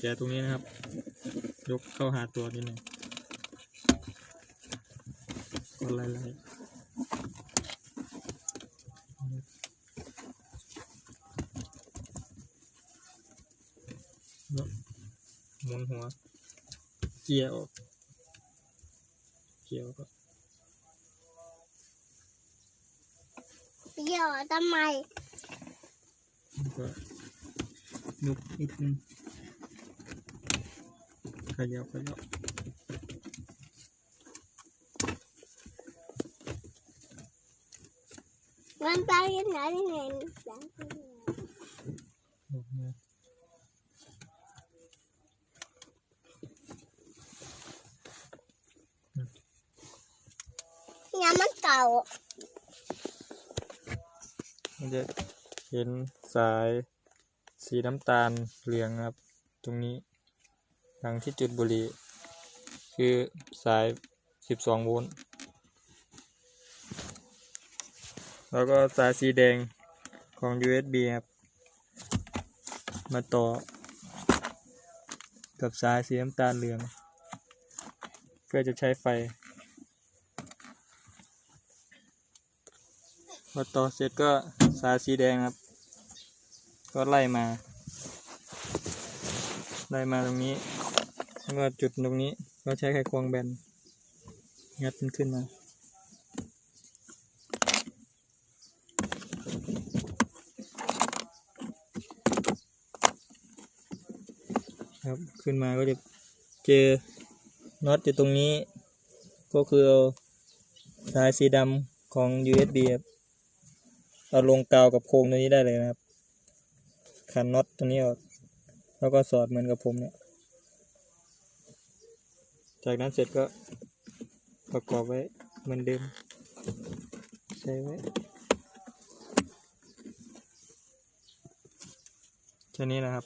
แกะตรงนี้นะครับ ยกเข้าหาตัวนิดหนึ่งก็ไล่ๆแล้วหมุนหัว เกี่ยวเกี่ยวก็เดี๋ยวทำไมแล้วก็ยุบนิดนึง ขยับขยับมันไปยังไงยังไงออกมาเนี่ยมันเก่ามันจะเห็นสายสีน้ำตาลเหลืองครับ ตรงนี้ หลังที่จุดบุหรี่คือสาย 12 โวลต์แล้วก็สายสีแดงของ USB ครับ มาต่อ กับสายสีน้ำตาลเหลือง เพื่อจะใช้ไฟพอต่อเสร็จก็สายสีแดงครับ ก็ไล่มา ไล่มาตรงนี้ แล้วก็จุดตรงนี้ก็ใช้ไขควงแบน งัดมันขึ้นมาครับขึ้นมาก็จะเจอน็อตอยู่ตรงนี้ ก็คือเอาสายสีดำของ USB เอาลงกาวกับโครงตัวนี้ได้เลยนะครับขันน็อตตัวนี้ออก แล้วก็สอดเหมือนกับผมเนี่ย จากนั้นเสร็จก็ประกอบไว้เหมือนเดิม ใช้ไว้แค่นี้นะครับ